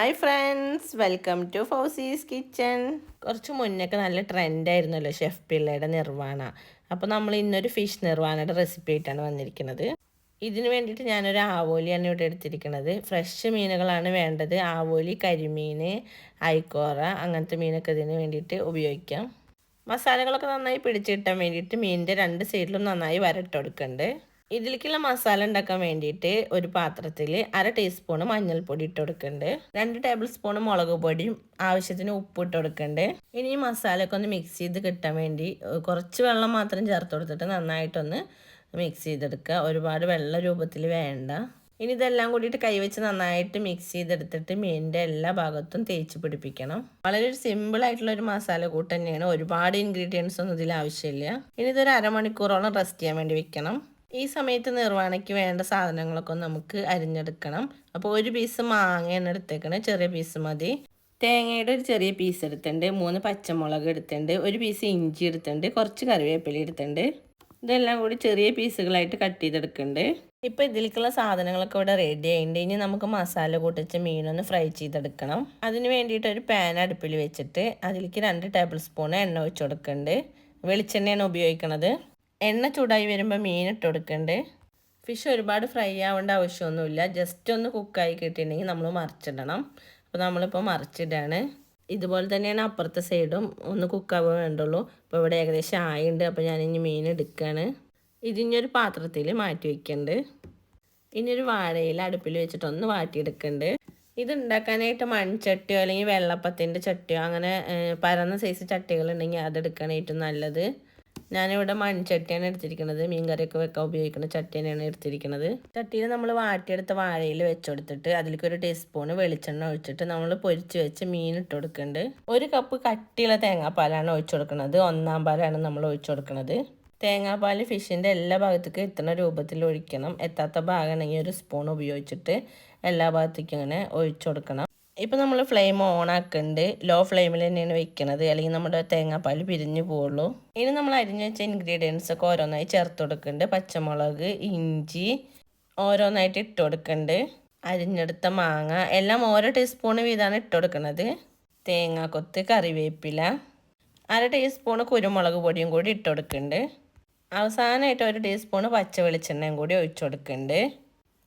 Hi friends welcome to Fousi's kitchen കുറച്ച് മുന്നൊക്കെ നല്ല ട്രെൻഡായിരുന്നല്ലോ ഷെഫ് പിള്ളയുടെ നിർവാണ. അപ്പോൾ നമ്മൾ ഇന്നൊരു ഫിഷ് നിർവാണയുടെ റെസിപ്പി ആയിട്ടാണ് വന്നിരിക്കുന്നത്. ഇതിന് വേണ്ടിയിട്ട് ഞാനൊരു ആവോലിയാണ് ഇവിടെ എടുത്തിരിക്കുന്നത്. ഫ്രഷ് മീനുകളാണ് വേണ്ടത്. ആവോലി കരിമീൻ ഐക്കോറ അങ്ങനത്തെ മീനൊക്കെ ഇതിന് വേണ്ടിയിട്ട് ഉപയോഗിക്കാം. മസാലകളൊക്കെ നന്നായി പിടിച്ചിട്ടാൻ വേണ്ടിയിട്ട് മീനിന്റെ രണ്ട് സൈഡിലും നന്നായി വരട്ടെടുക്കുന്നുണ്ട് ഇതിലേക്കുള്ള മസാല ഉണ്ടാക്കാൻ വേണ്ടിയിട്ട് ഒരു പാത്രത്തിൽ അര ടീസ്പൂൺ മഞ്ഞൾപ്പൊടി ഇട്ട് കൊടുക്കുന്നുണ്ട് രണ്ട് ടേബിൾ സ്പൂൺ മുളക് പൊടിയും ആവശ്യത്തിന് ഉപ്പ് ഇട്ട് കൊടുക്കുന്നുണ്ട് ഇനി മസാലയൊക്കെ ഒന്ന് മിക്സ് ചെയ്ത് കിട്ടാൻ വേണ്ടി കുറച്ച് വെള്ളം മാത്രം ചേർത്ത് കൊടുത്തിട്ട് നന്നായിട്ടൊന്ന് മിക്സ് ചെയ്തെടുക്കുക. ഒരുപാട് വെള്ള രൂപത്തിൽ വേണ്ട. ഇനി ഇതെല്ലാം കൂടിയിട്ട് കൈവച്ച് നന്നായിട്ട് മിക്സ് ചെയ്തെടുത്തിട്ട് മീനിന്റെ എല്ലാ ഭാഗത്തും തേച്ച് പിടിപ്പിക്കണം. വളരെ ഒരു സിമ്പിൾ ആയിട്ടുള്ള ഒരു മസാല കൂട്ട് തന്നെയാണ്. ഒരുപാട് ഇൻഗ്രീഡിയൻസ് ഒന്നും ഇതിൽ ആവശ്യമില്ല. ഇനി ഇതൊരു അരമണിക്കൂറോളം റെസ്റ്റ് ചെയ്യാൻ വേണ്ടി വെക്കണം. ഈ സമയത്ത് നിർവാണയ്ക്ക് വേണ്ട സാധനങ്ങളൊക്കെ നമുക്ക് അരിഞ്ഞെടുക്കണം. അപ്പോൾ ഒരു പീസ് മാങ്ങയാണ് എടുത്തേക്കണേ ചെറിയ പീസ് മതി. തേങ്ങയുടെ ഒരു ചെറിയ പീസ് എടുത്തിട്ടുണ്ട് മൂന്ന് പച്ചമുളക് എടുത്തിട്ടുണ്ട് ഒരു പീസ് ഇഞ്ചി എടുത്തിട്ടുണ്ട് കുറച്ച് കറിവേപ്പില എടുത്തിട്ടുണ്ട്. ഇതെല്ലാം കൂടി ചെറിയ പീസുകളായിട്ട് കട്ട് ചെയ്തെടുക്കുന്നുണ്ട്. ഇപ്പോൾ ഇതിലേക്കുള്ള സാധനങ്ങളൊക്കെ ഇവിടെ റെഡി ആയിട്ടുണ്ട്. ഇനി നമുക്ക് മസാല കൂട്ടിച്ച് മീനൊന്ന് ഫ്രൈ ചെയ്തെടുക്കണം. അതിന് വേണ്ടിയിട്ട് ഒരു പാൻ അടുപ്പിൽ വെച്ചിട്ട് അതിലേക്ക് രണ്ട് ടേബിൾ സ്പൂൺ എണ്ണ ഒഴിച്ചു കൊടുക്കുന്നുണ്ട്. വെളിച്ചെണ്ണയാണ് ഉപയോഗിക്കുന്നത് എണ്ണ ചൂടായി വരുമ്പോൾ മീൻ ഇട്ട് കൊടുക്കണ്ടേ. ഫിഷ് ഒരുപാട് ഫ്രൈ ആവേണ്ട ആവശ്യമൊന്നുമില്ല. ജസ്റ്റ് ഒന്ന് കുക്കായി കിട്ടിയിട്ടുണ്ടെങ്കിൽ നമ്മൾ മറിച്ചിടണം. അപ്പോൾ നമ്മളിപ്പോൾ മറിച്ചിടാണ്. ഇതുപോലെ തന്നെയാണ് അപ്പുറത്തെ സൈഡും ഒന്ന് കുക്കാവാൻ വേണ്ടുള്ളൂ. അപ്പോൾ ഇവിടെ ഏകദേശം ആയിണ്ട്. അപ്പോൾ ഞാൻ ഇനി മീൻ എടുക്കുകയാണ് ഇതിനൊരു പാത്രത്തിൽ മാറ്റി വയ്ക്കുന്നുണ്ട് ഇനി ഒരു വാഴയിൽ അടുപ്പിൽ വെച്ചിട്ട് ഒന്ന് വാട്ടിയെടുക്കുന്നുണ്ട് ഇത് ഉണ്ടാക്കാനായിട്ട് മൺചട്ടിയോ അല്ലെങ്കിൽ വെള്ളപ്പത്തിന്റെ ചട്ടിയോ അങ്ങനെ പരന്ന സൈസ് ചട്ടികളുണ്ടെങ്കിൽ അതെടുക്കാനായിട്ട് നല്ലത്. ഞാനിവിടെ മൺചട്ടിയാണ് എടുത്തിരിക്കുന്നത്. മീൻകറിയൊക്കെ വെക്കാൻ ഉപയോഗിക്കുന്ന ചട്ടിയാണ് എടുത്തിരിക്കുന്നത്. ചട്ടിയിൽ നമ്മൾ വാട്ടിയെടുത്ത വാഴയിൽ വെച്ചുകൊടുത്തിട്ട് അതിലേക്ക് ഒരു ടീസ്പൂൺ വെളിച്ചെണ്ണ ഒഴിച്ചിട്ട് നമ്മൾ പൊരിച്ച് വെച്ച് മീൻ ഇട്ട് കൊടുക്കുന്നുണ്ട്. ഒരു കപ്പ് കട്ടിയുള്ള തേങ്ങാപ്പാലാണ് ഒഴിച്ചു കൊടുക്കുന്നത്. ഒന്നാം പാലാണ് നമ്മൾ ഒഴിച്ചു കൊടുക്കുന്നത്. തേങ്ങാപ്പാൽ ഫിഷിന്റെ എല്ലാ ഭാഗത്തേക്കും എത്തുന്ന രൂപത്തിൽ ഒഴിക്കണം. എത്താത്ത ഭാഗമാണെങ്കിൽ ഒരു സ്പൂൺ ഉപയോഗിച്ചിട്ട് എല്ലാ ഭാഗത്തേക്കും ഇങ്ങനെ ഒഴിച്ചു കൊടുക്കണം. ഇപ്പം നമ്മൾ ഫ്ലെയിം ഓൺ ആക്കുന്നുണ്ട് ലോ ഫ്ലെയിമിൽ തന്നെയാണ് വെക്കുന്നത് അല്ലെങ്കിൽ നമ്മുടെ തേങ്ങാപ്പാൽ പിരിഞ്ഞു പോവുള്ളൂ. ഇനി നമ്മൾ അരിഞ്ഞു വെച്ച ഇൻഗ്രീഡിയൻസ് ഒക്കെ ഓരോന്നായി ചേർത്ത് കൊടുക്കുന്നുണ്ട് പച്ചമുളക് ഇഞ്ചി ഓരോന്നായിട്ട് ഇട്ട് കൊടുക്കുന്നുണ്ട് അരിഞ്ഞെടുത്ത മാങ്ങ എല്ലാം ഓരോ ടീസ്പൂൺ വീതമാണ് ഇട്ട് കൊടുക്കുന്നത് തേങ്ങാക്കൊത്ത് കറിവേപ്പില അര ടീസ്പൂൺ കുരുമുളക് പൊടിയും കൂടി ഇട്ട് കൊടുക്കുന്നുണ്ട് അവസാനമായിട്ട് ഒരു ടീസ്പൂൺ പച്ച വെളിച്ചെണ്ണയും കൂടി ഒഴിച്ചു കൊടുക്കുന്നുണ്ട്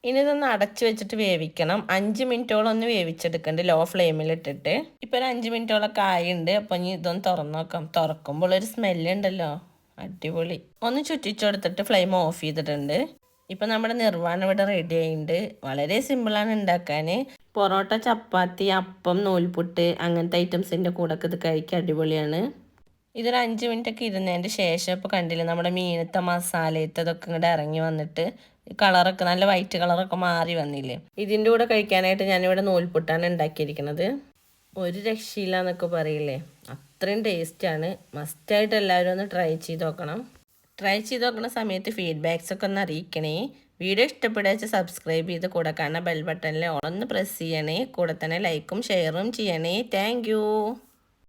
ഇനി ഇതൊന്ന് അടച്ചു വെച്ചിട്ട് വേവിക്കണം. അഞ്ച് മിനിറ്റോളം ഒന്ന് വേവിച്ചെടുക്കണ്ട്. ലോ ഫ്ലെയിമിൽ ഇട്ടിട്ട്. ഇപ്പൊ ഒരു അഞ്ച് മിനിറ്റോളൊക്കെ ആയിണ്ട്. അപ്പോൾ ഇനി ഇതൊന്ന് തുറന്നു നോക്കാം. തുറക്കുമ്പോൾ ഒരു സ്മെല്ല് ഉണ്ടല്ലോ. അടിപൊളി. ഒന്ന് ചുറ്റിച്ചെടുത്തിട്ട് ഫ്ലെയിം ഓഫ് ചെയ്തിട്ടുണ്ട്. ഇപ്പൊ നമ്മുടെ നിർവാണം ഇവിടെ റെഡി ആയിട്ടുണ്ട് വളരെ സിമ്പിളാണ് ഉണ്ടാക്കാൻ പൊറോട്ട ചപ്പാത്തി അപ്പം നൂൽപുട്ട് അങ്ങനത്തെ ഐറ്റംസിന്റെ കൂടെ ഇത് കഴിക്കാൻ അടിപൊളിയാണ്. ഇതൊരു അഞ്ച് മിനിറ്റ് ഒക്കെ ഇരുന്നതിന്റെ ശേഷം ഇപ്പൊ കണ്ടില്ലേ നമ്മുടെ മീനത്തെ മസാലയത്തെ ഇതൊക്കെ ഇങ്ങോട്ട് ഇറങ്ങി വന്നിട്ട് കളറൊക്കെ നല്ല വൈറ്റ് കളറൊക്കെ മാറി വന്നില്ലേ? ഇതിന്റെ കൂടെ കഴിക്കാനായിട്ട് ഞാനിവിടെ നൂൽപുട്ടാണ് ഉണ്ടാക്കിയിരിക്കുന്നത്. ഒരു രക്ഷയില്ല എന്നൊക്കെ പറയില്ലേ? അത്രയും ടേസ്റ്റാണ് മസ്റ്റായിട്ട് എല്ലാവരും ഒന്ന് ട്രൈ ചെയ്ത് നോക്കണം. ട്രൈ ചെയ്ത് നോക്കുന്ന സമയത്ത് ഫീഡ്ബാക്സ് ഒക്കെ ഒന്ന് അറിയിക്കണേ. വീഡിയോ ഇഷ്ടപ്പെടുക സബ്സ്ക്രൈബ് ചെയ്ത് കൂടെ ബെൽ ബട്ടണിൽ ഒന്ന് പ്രസ് ചെയ്യണേ. കൂടെ തന്നെ ലൈക്കും ഷെയറും ചെയ്യണേ. താങ്ക്